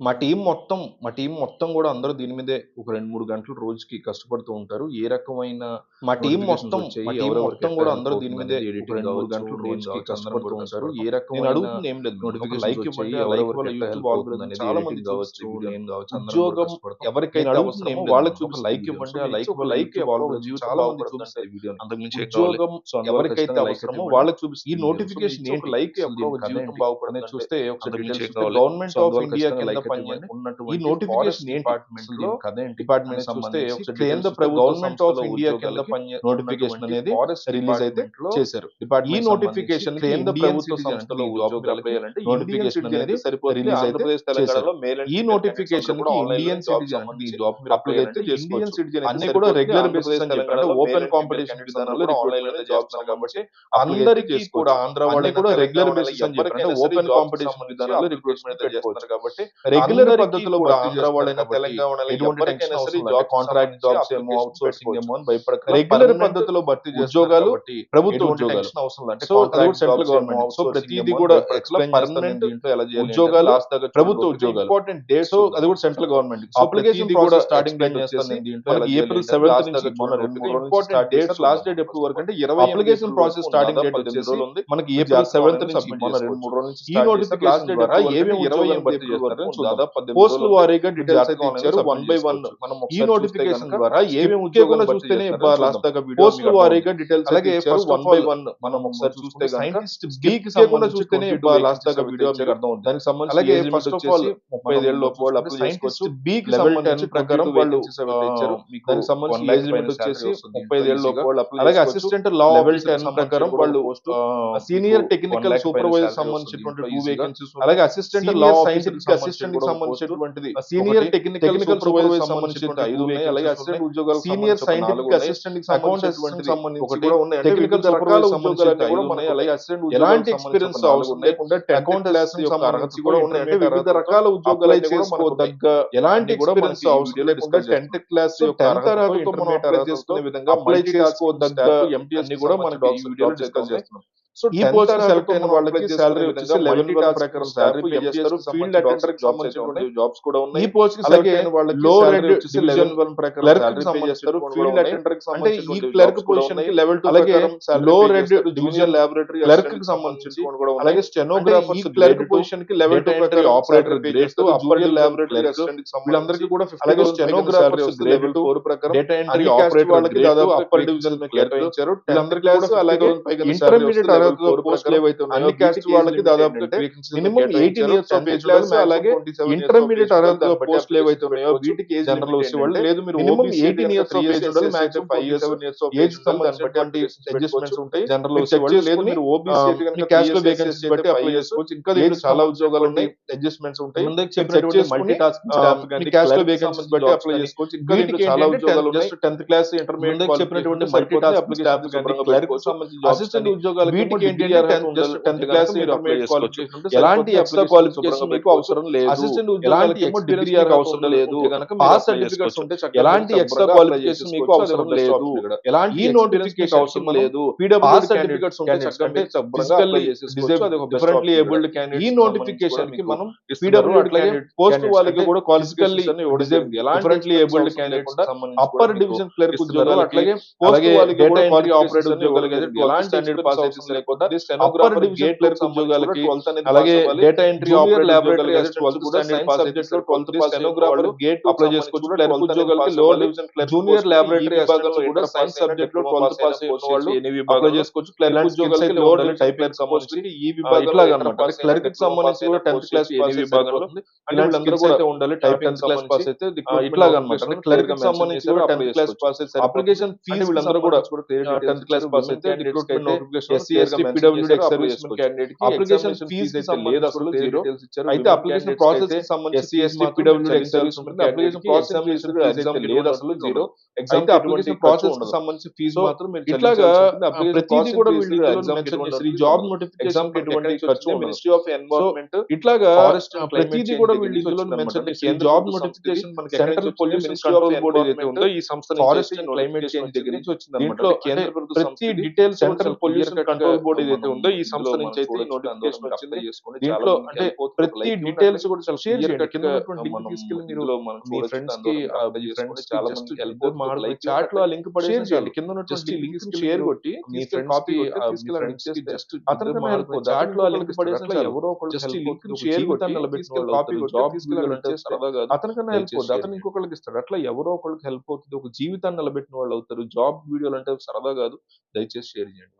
మా టీం మొత్తం మా టీం మొత్తం కూడా అందరూ దీని మీదే ఒక రెండు మూడు గంటలు రోజుకి కష్టపడుతూ ఉంటారు. ఏ రకమైన మా టీం మొత్తం మొత్తం కూడా అందరూ దీని మీదే రెండు మూడు గంటలు రోజుకి కష్టపడుతూ ఉంటారు. ఏ రకమైన అడుగుతుంది ఏం లేదు నోటిఫికేషన్ లైక్ ఇవ్వండి చాలా మంది కావచ్చు ఉద్యోగం ఎవరికైతే వాళ్ళకి చూపి లైక్ ఇవ్వండి లైక్ లైక్ చాలా మంది చూపిస్తాయి వీడియో అంతకుమించి ఉద్యోగం ఎవరికైతే అవసరమో వాళ్ళకి చూపిస్తుంది ఈ నోటిఫికేషన్ ఏంటి? లైక్ జీవితం బాగుపడని చూస్తే గవర్నమెంట్ ఆఫ్ ఇండియా ఈ నోటిఫికేషన్ ఏంటి? డిపార్ట్మెంట్ సంబంధించి కేంద్ర గవర్నమెంట్ ఆఫ్ ఇండియా కింద నోటిఫికేషన్ అనేది ఫారెస్ట్ రిలీజ్ అయితే చేశారు. ఈ నోటిఫికేషన్ కేంద్ర ప్రభుత్వ సంస్థలో నోటిఫికేషన్ అనేది రిలీజ్ అయితే చేశారు. ఈ నోటిఫికేషన్ ఇండియన్ సిటిజన్ అప్లై అయితే అన్ని కూడా రెగ్యులర్ బేసిస్ ఓపెన్ కాంపిటీషన్ విధానంలో ఆన్లైన్లో జాబ్స్ కాబట్టి అందరికీ కూడా ఆంధ్ర వాళ్ళకి కూడా రెగ్యులర్ బేసిస్ అని ఓపెన్ కాంపిటీషన్ విధానంలో రిక్రూట్మెంట్ చేస్తారు కాబట్టి రెగ్యులర్ పద్ధతిలో కూడా ఆంధ్ర వాళ్ళైనా తెలంగాణ ఎటువంటి టెన్షన్ అవసరం జాబ్ కాంట్రాక్ట్ జాబ్స్ ఏమో అవుట్ సోర్సింగ్ ఏమో అని భయపడక రెగ్యులర్ పద్ధతిలో భర్తీ ఉద్యోగాలు ప్రభుత్వ ఉద్యోగాలు. సో సెంట్రల్ గవర్నమెంట్ సో ప్రతిదీ కూడా ఎక్స్ప్లెయిన్ పర్మనెంట్ ఉద్యోగాలు ప్రభుత్వ ఉద్యోగాలు. ఇంపార్టెంట్ డేట్ సో అది కూడా సెంట్రల్ గవర్నమెంట్ అప్లికేషన్ కూడా స్టార్టింగ్ ఏప్రిల్ సెవెంత్ నుంచి ఇంపార్టెంట్ డేట్స్ లాస్ట్ డేట్ ఎప్పుడు వరకు అంటే ఇరవై అప్లికేషన్ ప్రాసెస్ స్టార్టింగ్ డేట్ ఉంది మనకి ఏప్రిల్ సెవెంత్ నుంచి రెండు మూడు రోజుల నుంచి ఈ నోటిఫికేషన్ ద్వారా ఏమేమి ఇరవై భర్తీ చేస్తారు దాదాపు పోస్టుల వారీగా డీటెయిల్స్ అయితే ఇచ్చారు. వన్ బై వన్ మనం ఈ నోటిఫికేషన్ ద్వారా ఏమేమి ఉద్యోగాలు చూస్తేనే లాస్ట్ దాకా పోస్టుల వారీగా డీటెయిల్స్ అలాగే ఫస్ట్ వన్ బై వన్ మనం ఒకసారి చూస్తే సైంటిస్ట్ బి కి సంబంధించి చూస్తేనే లాస్ట్ దాకా వీడియో మీకు అర్థం అవుతుంది దానికి సంబంధించి అలాగే ఫస్ట్ ఆఫ్ ఆల్ ముప్పై ఐదు ఏళ్ళ లోపు వాళ్ళు అప్లై చేసుకోవచ్చు బి కి సంబంధించి ప్రకారం వాళ్ళు ఇచ్చారు. దానికి సంబంధించి వచ్చేసి ముప్పై ఐదు ఏళ్ళ లోపు వాళ్ళు అప్లై అలాగే అసిస్టెంట్ లా లెవెల్ టెన్ ప్రకారం వాళ్ళు సీనియర్ టెక్నికల్ సూపర్వైజర్ సంబంధించినటువంటి అలాగే అసిస్టెంట్ లా అసిస్టెంట్ సంబంధించినటువంటిది సీనియర్ టెక్నికల్ సూపర్వైజర్ సంబంధించిన ఐదు ఉన్నాయి. అలాగే అసిస్టెంట్ సీనియర్ సైంటిఫిక్ అసిస్టెంట్కి అకౌంట్ అసిస్టెంట్ సంబంధించి ఒకటి కూడా ఉన్నాయి. టెక్నికల్ రకాల ఉద్యోగాలు కూడా ఉన్నాయి. అలాగే అసిస్టెంట్ ఎలాంటి ఎక్స్పీరియన్స్ అవసరం లేకుండా అకౌంట్ క్లాస్ యొక్క అర్హత కూడా ఉన్నాయి. అంటే వివిధ రకాల ఉద్యోగాలు చేసుకోదగ్గ ఎలాంటి ఎక్స్పీరియన్స్ అవసరం లేకుండా టెన్త్ క్లాస్ యొక్క అర్హతతో మనం అప్లై చేసుకునే విధంగా అప్లై చేసుకోదగ్గ ఎంటీఎస్ కూడా మనకి ఈ వీడియోలో డిస్కస్ చేస్తున్నాం. సో ఈ పోస్ట్ సెలెక్ట్ అయిన వాళ్ళకి సాలరీ వచ్చేసి లెవెన్ ప్రకారం సాలరీ పే చేస్తారు ఫీల్డ్ అటెండర్ సంబంధించిన జాబ్స్ కూడా ఉన్నాయి. ఈ పోస్ట్కి అలాగే లో రెడ్ డివిజన్ వన్ ప్రకారం క్లర్క్కి చేస్తారు ఫీల్డ్ అటెండర్కి అంటే ఈ క్లర్క్ పొజిషన్కి లెవెల్ 2 అలాగే లో రెడ్ డివిజన్ లాబొరేటరీ క్లర్క్కి సంబంధించి అలాగే స్టెనోగ్రాఫర్ ఈ క్లర్క్ పొజిషన్కి లెవెల్ 2 ప్రకారం ఆపరేటర్ గ్రేడ్ 2 అప్పర్ లాబొరేటరీ అసిస్టెంట్కి వీళ్ళందరికీ కూడా అలాగే స్టెనోగ్రాఫర్స్ లెవెల్ 4 ప్రకారం డేటా ఎంట్రీ ఆపరేటర్ వాళ్ళకి దాదాపు అప్పర్ డివిజన్ కేటాయించారు వీళ్ళందరికీ కూడా అలాగే ఇంటర్మీడియట్ అర్హత పోస్టులు ఏవైతే ఉన్నాయో అన్ని క్యాస్ట్ వాళ్ళకి దాదాపు minimum eighteen years of age class అలాగే ఇంటర్మీడియట్ అర్హత పోస్టులు ఏవైతే ఉన్నాయో వీటికి ఏజ్ జనరల్ వచ్చే వాళ్ళు లేదు మీరు minimum eighteen years of age ఉండాలి maximum five years years of age సంబంధించినటువంటి అడ్జస్ట్మెంట్స్ ఉంటాయి. జనరల్ వచ్చే వాళ్ళు లేదు మీరు ఓబీసీ క్యాస్ట్లో వేకెన్సీస్ బట్టి అప్లై చేసుకోవచ్చు ఇంకా దీంట్లో చాలా ఉద్యోగాలు ఉన్నాయి అడ్జస్ట్మెంట్స్ ఉంటాయి. ముందుకు చెప్పినటువంటి మల్టీ టాస్క్ స్టాఫ్ కానీ క్యాస్ట్లో వేకెన్సీస్ బట్టి అప్లై చేసుకోవచ్చు ఇంకా దీంట్లో చాలా ఉద్యోగాలు ఉన్నాయి టెన్త్ క్లాస్ ఇంటర్మీడియట్ చెప్పినటువంటి మల్టీ టాస్క్ స్టాఫ్ కానీ క్లర్క్ సంబంధించి అసిస్టెంట్ ఉద్యోగాలు టెన్త్ క్లాస్ ఎలాంటి ఎక్స్ట్రా క్వాలిఫికేషన్ మీకు అవసరం లేదు. అసిస్టెంట్ ఎలాంటి డిగ్రీ అవసరం లేదు. పాస్ సర్టిఫికెట్స్ ఉంటే ఎలాంటి ఎక్స్ట్రా క్వాలిఫికేషన్ మీకు అవసరం లేదు. ఎలాంటి నోటిఫికేషన్ అవసరం లేదు. పాస్ సర్టిఫికెట్స్ ఉంటే డిఫరెంట్లీ ఏబుల్డ్ క్యాండిడేట్ ఈ నోటిఫికేషన్కి మనం పోస్ట్ వాళ్ళకి కూడా క్వాలిఫికల్లీ differently abled candidate upper division clerk ఉద్యోగాలు అట్లాగే పోస్ట్ వాళ్ళకి ఆపరేటర్ ఉద్యోగాలకి ఎలాంటి స్టాండర్డ్ పాస్ లేకుండా అప్పర్ డివిజన్ క్లర్క్ ఉద్యోగాలకి అలాగే డేటా ఎంట్రీ ఆపరేటర్ అసిస్టెంట్ సబ్జెక్ట్స్లో 12th pass stenographer grade apply చేసుకోవచ్చు క్లర్క్ ఉద్యోగాలకి lower division clerk junior laboratory విభాగంలో కూడా సైన్స్ సబ్జెక్ట్లో 12th పాస్ అయిన వాళ్ళు అప్లై చేసుకోవచ్చు క్లర్క్ ఉద్యోగాలకి లోవర్ టైప్ క్లర్క్ సంబంధించి ఈ విభాగంలో అన్నమాట క్లర్క్కి సంబంధించి కూడా 10th క్లాస్ పాస్ విభాగంలో అంటే వీళ్ళందరూ కూడా ఉండాలి టైప్ 10th క్లాస్ పాస్ అయితే ఇట్లా అన్నమాట క్లర్క్కి సంబంధించి కూడా 10th క్లాస్ పాస్ అయితే అప్లికేషన్ ఫీజు వీళ్ళందరూ కూడా 10th క్లాస్ పాస్ అయితే recruitment notification SC ST PWD ex service క్యాండిడేట్కి application fee అయితే లేదు అసలు జీరో అయితే అప్లికేషన్ ప్రాసెస్కి సంబంధించి SC ST PWD ex service ఉంటుంది అప్లికేషన్ ప్రాసెస్ ఎగ్జామ్ లేదు అసలు జీరో అయితే అప్లికేషన్ ప్రాసెస్కి సంబంధించి ఫీజు మాత్రం మీరు ఇట్లాగా ప్రతిదీ కూడా వీళ్ళు ఎగ్జామ్ ఈ జాబ్ నోటిఫికేషన్ ఎటువంటి ఖర్చు మినిస్ట్రీ ఆఫ్ ఎన్వైరన్మెంట్ ఇట్లాగా ప్రతిదీ కూడా వీళ్ళు ఇందులో మెన్షన్ చేసి జాబ్ నోటిఫికేషన్ మనకి సెంట్రల్ పొల్యూషన్ కంట్రోల్ బోర్డ్ ఏదైతే ఉందో ఈ సంస్థ ఫారెస్ట్ అండ్ క్లైమేట్ చేంజ్ దగ్గర నుంచి వచ్చింది దీంట్లో కేంద్ర ప్రభుత్వ ప్రతి detail central pollution control job board ఏదైతే ఉందో ఈ సంస్థ నుంచి అయితే నోటిఫికేషన్ వచ్చింది. దీంట్లో అంటే ప్రతి డీటెయిల్స్ కూడా చాలా షేర్ తీసుకెళ్ళి మీరు మీ ఫ్రెండ్స్కి ఫ్రెండ్స్ చాలా మంది హెల్ప్ చాట్లో లింక్ షేర్ చేయండి కింద ఉన్నటువంటి లింక్ షేర్ కొట్టి మీ ఫ్రెండ్స్కి తీసుకెళ్ళండి జస్ట్ హెల్ప్ చాట్లో లింక్ పడేసి ఎవరో ఒకళ్ళు జస్ట్ లింక్ షేర్ కొట్టి నిలబెట్టుకోవాలి కాపీ జాబ్ తీసుకెళ్ళాలంటే అతనికన్నా హెల్ప్ అవుతుంది అతను ఇంకొకరికి ఇస్తాడు అట్లా ఎవరో ఒకరికి హెల్ప్ అవుతుంది ఒక జీవితాన్ని నిలబెట్టిన వాళ్ళు అవుతారు జాబ్ వీడియోలు అంటే సరదా కాదు దయచేసి షేర్ చేయండి